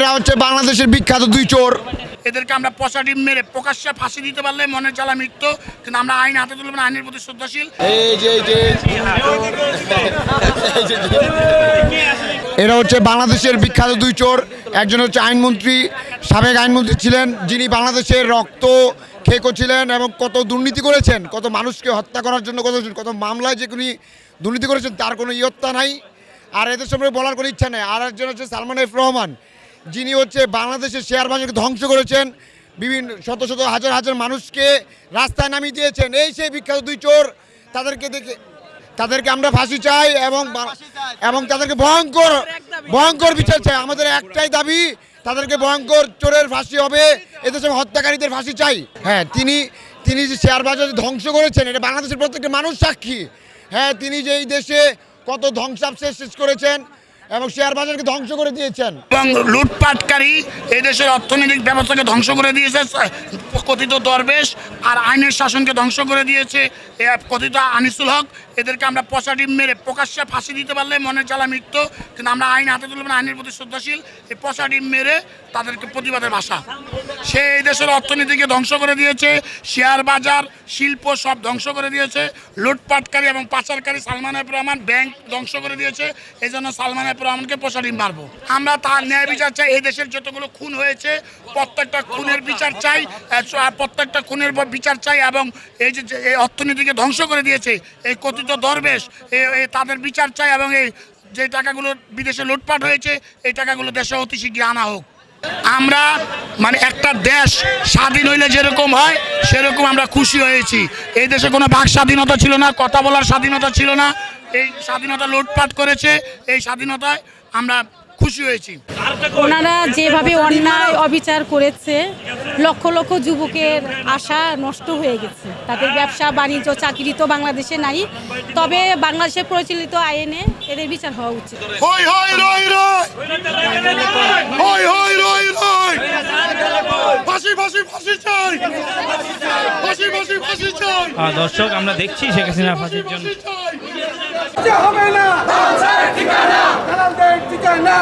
এরা হচ্ছে বাংলাদেশের বিখ্যাত দুই চোর। এদেরকে আমরা পচা ডিম মেরে প্রকাশ্যে ফাঁসি দিতে পারলে মনের জ্বালা মৃত্যু কিন্তু আমরা আইন হাতে তুলব না আইনের প্রতি শ্রদ্ধাশীল। এরা হচ্ছে বাংলাদেশের বিখ্যাত দুই চোর। একজন হচ্ছে আইনমন্ত্রী সাবেক আইনমন্ত্রী ছিলেন যিনি বাংলাদেশের রক্ত খেকো ছিলেন এবং কত দুর্নীতি করেছেন কত মানুষকে হত্যা করার জন্য কত কত মামলায় যে উনি দুর্নীতি করেছেন তার কোনো ইয়ত্তা নাই। আর এদের সম্পর্কে বলার কোনো ইচ্ছা নেই। আর একজন হচ্ছে সালমান এফ রহমান। যিনি হচ্ছে বাংলাদেশের শেয়ার বাজারকে ধ্বংস করেছেন বিভিন্ন শত শত হাজার হাজার মানুষকে রাস্তায় নামিয়ে দিয়েছেন। এই সেই বিখ্যাত দুই চোর তাদেরকে দেখে তাদেরকে আমরা ফাঁসি চাই এবং এবং তাদেরকে ভয়ঙ্কর ভয়ঙ্কর বিচার চাই। আমাদের একটাই দাবি তাদেরকে ভয়ঙ্কর চোরের ফাঁসি হবে। এদের সঙ্গে হত্যাকারীদের ফাঁসি চাই। হ্যাঁ তিনি তিনি যে শেয়ার বাজার ধ্বংস করেছেন এটা বাংলাদেশের প্রত্যেকটা মানুষ সাক্ষী। হ্যাঁ তিনি যে এই দেশে কত ধ্বংসাবশেষ শেষ করেছেন এবং শেয়ার বাজারকে ধ্বংস করে দিয়েছেন। এবং লুটপাটকারী এই দেশের অর্থনৈতিক ব্যবস্থাকে ধ্বংস করে দিয়েছে কথিত দরবেশ আর আইনের শাসনকে ধ্বংস করে দিয়েছে। কথিত আনিসুল হক, এদেরকে আমরা পচা ডিম মেরে প্রকাশ্যে ফাঁসি দিতে পারলে মনের জ্বালা মৃত্যু। কিন্তু আমরা আইন হাতে তুলব না, আইনের প্রতি শ্রদ্ধাশীল। এই পচা ডিম মেরে তাদেরকে প্রতিবাদের ভাষা। সে এই দেশের অর্থনীতিকে ধ্বংস করে দিয়েছে, শেয়ার বাজার, শিল্প সব ধ্বংস করে দিয়েছে। লুটপাটকারী এবং পাচারকারী সালমান এফ রহমান ব্যাংক ধ্বংস করে দিয়েছে। এই জন্য সালমান এফ রহমানকে পোষা ডিম মারবো। আমরা তার ন্যায় বিচার চাই। এই দেশের যতগুলো খুন হয়েছে, প্রত্যেকটা খুনের বিচার চাই। প্রত্যেকটা খুনের বিচার চাই এবং এই যে এই অর্থনীতিকে ধ্বংস করে দিয়েছে, এই কথিত দরবেশ তাদের বিচার চাই এবং এই যে টাকাগুলো বিদেশে লুটপাট হয়েছে, এই টাকাগুলো দেশে অতি শীঘ্রই আনা হোক। আমরা মানে একটা দেশ স্বাধীন হইলে যেরকম হয়, সেরকম আমরা খুশি হয়েছি। এই দেশে কোনো বাক স্বাধীনতা ছিল না, কথা বলার স্বাধীনতা ছিল না। এই স্বাধীনতা লুটপাট করেছে, এই স্বাধীনতায় আমরা খুশি হয়েছি। ওনারা যেভাবে অন্যায় অবিচার করেছে লক্ষ লক্ষ যুবকের আশা নষ্ট হয়ে গেছে। তাদের ব্যবসা বাণিজ্য চাকরি তো বাংলাদেশে নাই তবে বাংলাদেশে প্রচলিত আইনে এদের বিচার হওয়া উচিত। দর্শক আমরা দেখছি শেখ হাসিনা ফাঁসির জন্য। হবে না। ঠিকানা। ঠিকানা